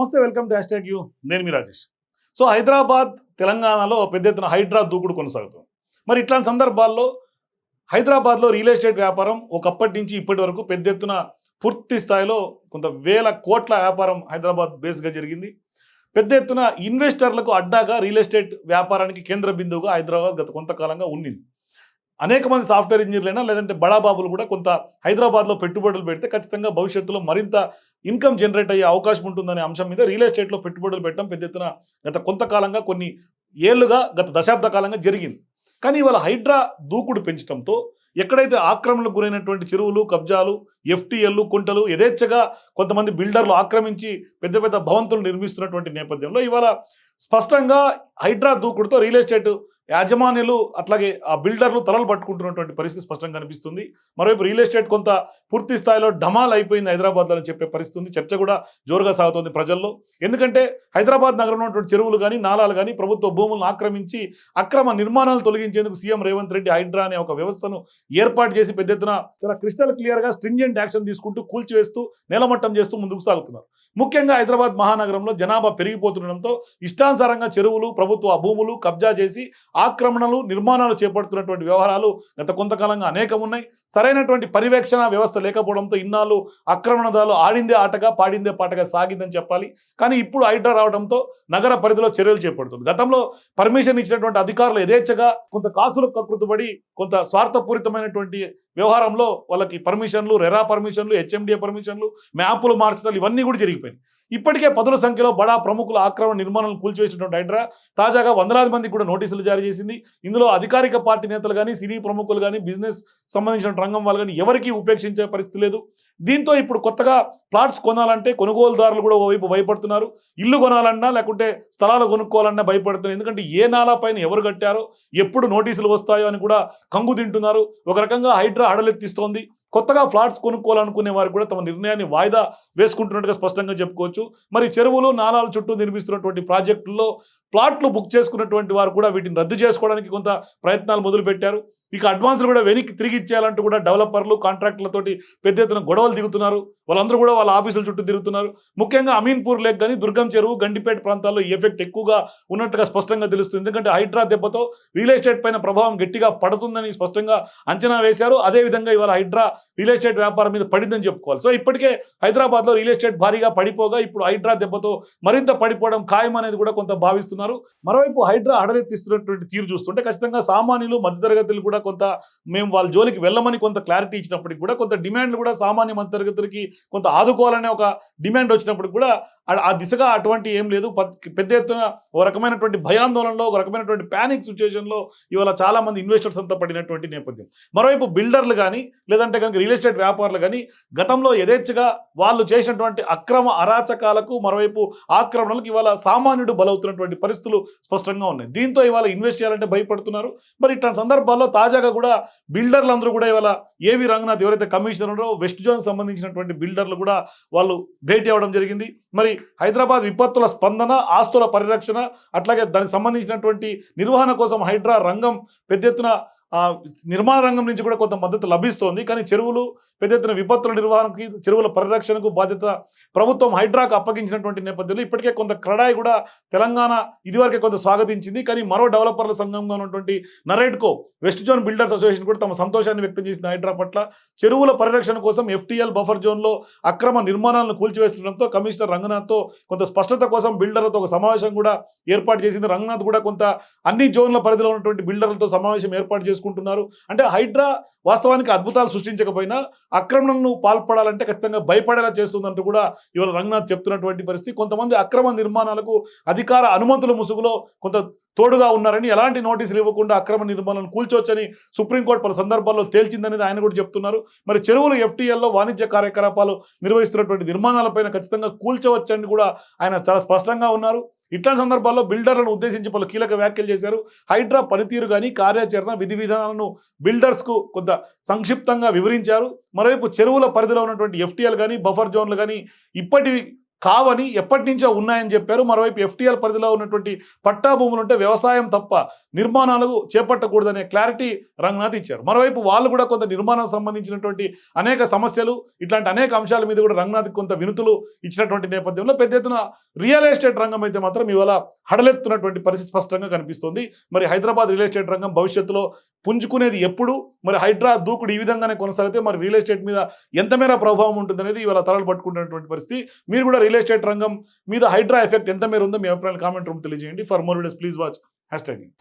నమస్తే welcome to hashtag you. నేను మీ రాజేష్. సో హైదరాబాద్ తెలంగాణలో పెద్ద ఎత్తున హైడ్రా దూకుడు కొనసాగుతుంది. మరి ఇట్లాంటి సందర్భాల్లో హైదరాబాద్లో రియల్ ఎస్టేట్ వ్యాపారం ఒకప్పటి నుంచి ఇప్పటి వరకు పెద్ద ఎత్తున పూర్తి స్థాయిలో కొంత వేల కోట్ల వ్యాపారం హైదరాబాద్ బేస్గా జరిగింది. పెద్ద ఎత్తున ఇన్వెస్టర్లకు అడ్డాగా రియల్ ఎస్టేట్ వ్యాపారానికి కేంద్ర బిందువుగా హైదరాబాద్ గత కొంతకాలంగా ఉండింది అనేక మంది సాఫ్ట్వేర్ ఇంజనీర్లైనా లేదంటే బడాబాబులు కూడా కొంత హైదరాబాద్లో పెట్టుబడులు పెడితే ఖచ్చితంగా భవిష్యత్తులో మరింత ఇన్కమ్ జనరేట్ అయ్యే అవకాశం ఉంటుందనే అంశం మీద రియల్ ఎస్టేట్లో పెట్టుబడులు పెట్టడం పెద్ద ఎత్తున గత కొంతకాలంగా కొన్ని ఏళ్ళుగా గత దశాబ్ద కాలంగా జరిగింది. కానీ ఇవాళ హైడ్రా దూకుడు పెంచడంతో ఎక్కడైతే ఆక్రమణకు గురైనటువంటి చెరువులు కబ్జాలు ఎఫ్టీఎల్లు కుంటలు యథేచ్ఛగా కొంతమంది బిల్డర్లు ఆక్రమించి పెద్ద పెద్ద భవంతులు నిర్మిస్తున్నటువంటి నేపథ్యంలో ఇవాళ స్పష్టంగా హైడ్రా దూకుడుతో రియల్ ఎస్టేట్ యాజమాన్యులు అట్లాగే ఆ బిల్డర్లు తలలు పట్టుకుంటున్నటువంటి పరిస్థితి స్పష్టంగా కనిపిస్తుంది. మరోవైపు రియల్ ఎస్టేట్ కొంత పూర్తి స్థాయిలో డమాల్ అయిపోయింది హైదరాబాద్లో అని చెప్పే పరిస్థితి ఉంది. చర్చ కూడా జోరుగా సాగుతోంది ప్రజల్లో. ఎందుకంటే హైదరాబాద్ నగరంలో ఉన్నటువంటి చెరువులు కానీ నాలాలు కానీ ప్రభుత్వ భూములను ఆక్రమించి అక్రమ నిర్మాణాలు తొలగించేందుకు సీఎం రేవంత్ రెడ్డి హైడ్రా అనే ఒక వ్యవస్థను ఏర్పాటు చేసి పెద్ద ఎత్తున చాలా క్రిస్టల్ క్లియర్గా స్ట్రింజెంట్ యాక్షన్ తీసుకుంటూ కూల్చివేస్తూ నేలమట్టం చేస్తూ ముందుకు సాగుతున్నారు. ముఖ్యంగా హైదరాబాద్ మహానగరంలో జనాభా పెరిగిపోతుండడంతో ఇష్టానుసారంగా చెరువులు ప్రభుత్వ భూములు కబ్జా చేసి ఆక్రమణలు నిర్మాణాలు చేపడుతున్నటువంటి వ్యవహారాలు గత కొంతకాలంగా అనేకం ఉన్నాయి సరైనటువంటి పర్యవేక్షణ వ్యవస్థ లేకపోవడంతో ఇన్నాళ్ళు ఆక్రమణదారులు ఆడిందే ఆటగా పాడిందే పాటగా సాగిందని చెప్పాలి. కానీ ఇప్పుడు హైడ్రా రావడంతో నగర పరిధిలో చర్యలు చేపడుతుంది. గతంలో పర్మిషన్ ఇచ్చినటువంటి అధికారులు యథేచ్ఛగా కొంత కాసులకు కకృతుపడి కొంత స్వార్థపూరితమైనటువంటి వ్యవహారంలో వాళ్ళకి పర్మిషన్లు రెరా పర్మిషన్లు హెచ్ఎండిఏ పర్మిషన్లు మ్యాపులు మార్చడాలు ఇవన్నీ కూడా జరిగిపోయినాయి. ఇప్పటికే పదుల సంఖ్యలో బడా ప్రముఖుల ఆక్రమణ నిర్మాణాలను కూల్చివేసినటువంటి హైడ్రా తాజాగా వందలాది మందికి కూడా నోటీసులు జారీ చేసింది. ఇందులో అధికారిక పార్టీ నేతలు కానీ సినీ ప్రముఖులు కానీ బిజినెస్ సంబంధించిన రంగం వాళ్ళు కానీ ఎవరికీ ఉపేక్షించే పరిస్థితి లేదు. దీంతో ఇప్పుడు కొత్తగా ప్లాట్స్ కొనాలంటే కొనుగోలుదారులు కూడా ఓవైపు భయపడుతున్నారు. ఇల్లు కొనాలన్నా లేకుంటే స్థలాలు కొనుక్కోవాలన్నా భయపడుతున్నారు. ఎందుకంటే ఏ నాలా పైన ఎవరు కట్టారో ఎప్పుడు నోటీసులు వస్తాయో అని కూడా కంగు తింటున్నారు ఒక రకంగా హైడ్రా అడలెత్తిస్తోంది. కొత్తగా ఫ్లాట్స్ కొనుక్కోవాలనుకునే వారు కూడా తమ నిర్ణయాన్ని వాయిదా వేసుకుంటున్నట్టుగా స్పష్టంగా చెప్పుకోవచ్చు. మరి చెరువులు నాలాల చుట్టూ నిర్మిస్తున్నటువంటి ప్రాజెక్టుల్లో ప్లాట్లు బుక్ చేసుకున్నటువంటి వారు కూడా వీటిని రద్దు చేసుకోవడానికి కొంత ప్రయత్నాలు మొదలుపెట్టారు. ఇక అడ్వాన్స్లు కూడా వెనక్కి తిరిగి ఇచ్చేయాలంటూ కూడా డెవలపర్లు కాంట్రాక్టులతోటి పెద్ద ఎత్తున గొడవలు దిగుతున్నారు. వాళ్ళందరూ కూడా వాళ్ళ ఆఫీసుల చుట్టూ తిరుగుతున్నారు. ముఖ్యంగా అమీన్పూర్ లేక్ కానీ దుర్గం చెరువు గండిపేట ప్రాంతాల్లో ఈ ఎఫెక్ట్ ఎక్కువగా ఉన్నట్టుగా స్పష్టంగా తెలుస్తుంది. ఎందుకంటే హైడ్రా దెబ్బతో రియల్ ఎస్టేట్ పైన ప్రభావం గట్టిగా పడుతుందని స్పష్టంగా అంచనా వేశారు. అదేవిధంగా ఇవాళ హైడ్రా రియల్ ఎస్టేట్ వ్యాపారం మీద పడిందని చెప్పుకోవాలి. సో ఇప్పటికే హైదరాబాద్లో రియల్ ఎస్టేట్ భారీగా పడిపోగా ఇప్పుడు హైడ్రా దెబ్బతో మరింత పడిపోవడం ఖాయం అనేది కూడా కొంత భావిస్తున్నారు. మరోవైపు హైడ్రా అడలెత్తిస్తున్నటువంటి తీరు చూస్తుంటే ఖచ్చితంగా సామాన్యులు మధ్యతరగతులు కూడా కొంత మేము వాళ్ళ జోలికి వెళ్ళమని కొంత క్లారిటీ ఇచ్చినప్పటికి కూడా కొంత డిమాండ్లు కూడా సామాన్య మధ్యతరగతులకి కొంత ఆదుకోవాలనే ఒక డిమాండ్ వచ్చినప్పటికి కూడా ఆ- ఆ దిశగా అటువంటి ఏం లేదు. పెద్ద ఎత్తున ఒక రకమైనటువంటి భయాందోళనలో ఒక రకమైనటువంటి ప్యానిక్ సిచ్యువేషన్లో ఇవాళ చాలా మంది ఇన్వెస్టర్స్ అంతా పడినటువంటి నేపథ్యం. మరోవైపు బిల్డర్లు కానీ లేదంటే కనుక రియల్ ఎస్టేట్ వ్యాపారులు కానీ గతంలో యథేచ్ఛగా వాళ్ళు చేసినటువంటి అక్రమ అరాచకాలకు మరోవైపు ఆక్రమణలకు ఇవాళ సామాన్యుడు బలవుతున్నటువంటి పరిస్థితులు స్పష్టంగా ఉన్నాయి. దీంతో ఇవాళ ఇన్వెస్ట్ చేయాలంటే భయపడుతున్నారు. మరి ఇట్లాంటి సందర్భాల్లో తాజాగా కూడా బిల్డర్లు అందరూ కూడా ఇవాళ ఏవి రంగనాథ్ ఎవరైతే కమిషనర్ ఉన్నారో వెస్ట్ జోన్ సంబంధించినటువంటి బిల్డర్లు కూడా వాళ్ళు భేటీ అవ్వడం జరిగింది. మరి హైదరాబాద్ విపత్తుల స్పందన ఆస్తుల పరిరక్షణ అట్లాగే దానికి సంబంధించినటువంటి నిర్వహణ కోసం హైడ్రా రంగం పెద్ద ఎత్తున నిర్మాణ రంగం నుంచి కూడా కొంత మద్దతు లభిస్తోంది. కానీ చెరువులు పెద్ద ఎత్తున విపత్తుల నిర్వహణకి చెరువుల పరిరక్షణకు బాధ్యత ప్రభుత్వం హైడ్రాకు అప్పగించినటువంటి నేపథ్యంలో ఇప్పటికే కొంత క్రడాయి కూడా తెలంగాణ ఇదివరకే కొంత స్వాగతించింది. కానీ మరో డెవలపర్ల సంఘంగా ఉన్నటువంటి NAREDCO west zone builders association కూడా తమ సంతోషాన్ని వ్యక్తం చేసింది హైడ్రా పట్ల. చెరువుల పరిరక్షణ కోసం ఎఫ్టీఎల్ బఫర్ జోన్లో అక్రమ నిర్మాణాలను కూల్చివేస్తుండడంతో కమిషనర్ రంగనాథ్తో కొంత స్పష్టత కోసం బిల్డర్లతో ఒక సమావేశం కూడా ఏర్పాటు చేసింది. రంగనాథ్ కూడా కొంత అన్ని జోన్ల పరిధిలో ఉన్నటువంటి బిల్డర్లతో సమావేశం ఏర్పాటు చేసుకుంటున్నారు. అంటే హైడ్రా వాస్తవానికి అద్భుతాలు సృష్టించకపోయినా అక్రమణను పాల్పడాలంటే ఖచ్చితంగా భయపడేలా చేస్తుందంటూ కూడా ఇవాళ రంగనాథ్ చెప్తున్నటువంటి పరిస్థితి. కొంతమంది అక్రమ నిర్మాణాలకు అధికార అనుమతుల ముసుగులో కొంత తోడుగా ఉన్నారని ఎలాంటి నోటీసులు ఇవ్వకుండా అక్రమ నిర్మాణాలను కూల్చొచ్చని సుప్రీంకోర్టు పలు సందర్భాల్లో తేల్చిందనేది ఆయన కూడా చెప్తున్నారు. మరి చెరువులు ఎఫ్టీఎల్లో వాణిజ్య కార్యకలాపాలు నిర్వహిస్తున్నటువంటి నిర్మాణాలపైన ఖచ్చితంగా కూల్చవచ్చని కూడా ఆయన చాలా స్పష్టంగా ఉన్నారు. ఇట్లాంటి సందర్భాల్లో బిల్డర్లను ఉద్దేశించి పలు కీలక వ్యాఖ్యలు చేశారు. హైడ్రా పనితీరు కానీ కార్యాచరణ విధి విధానాలను బిల్డర్స్కు కొంత సంక్షిప్తంగా వివరించారు. మరోవైపు చెరువుల పరిధిలో ఉన్నటువంటి ఎఫ్టీఎల్ కానీ బఫర్ జోన్లు కానీ ఇప్పటి కావని ఎప్పటి నుంచో ఉన్నాయని చెప్పారు. మరోవైపు ఎఫ్టీఎల్ పరిధిలో ఉన్నటువంటి పట్టా భూములు ఉంటే వ్యవసాయం తప్ప నిర్మాణాలు చేపట్టకూడదనే క్లారిటీ రంగనాథ్ ఇచ్చారు. మరోవైపు వాళ్ళు కూడా కొంత నిర్మాణం సంబంధించినటువంటి అనేక సమస్యలు ఇట్లాంటి అనేక అంశాల మీద కూడా రంగనాథ్ కొంత వినుతులు ఇచ్చినటువంటి నేపథ్యంలో పెద్ద ఎత్తున రియల్ ఎస్టేట్ రంగం అయితే మాత్రం ఇవాళ హడలెత్తున్నటువంటి పరిస్థితి స్పష్టంగా కనిపిస్తుంది. మరి హైదరాబాద్ రియల్ ఎస్టేట్ రంగం భవిష్యత్తులో పుంజుకునేది ఎప్పుడు? మరి హైడ్రా దూకుడు ఈ విధంగానే కొనసాగితే మరి రియల్ ఎస్టేట్ మీద ఎంత మేర ప్రభావం ఉంటుందనేది ఇవాళ తరలు పట్టుకుంటున్నటువంటి పరిస్థితి. మీరు కూడా రియల్ ఎస్టేట్ రంగం మీద హైడ్రా ఎఫెక్ట్ ఎంత మేర ఉందో మీ అభిప్రాయాలు కామెంట్ రూమ్ తెలియజేయండి. For more videos please watch hash tagging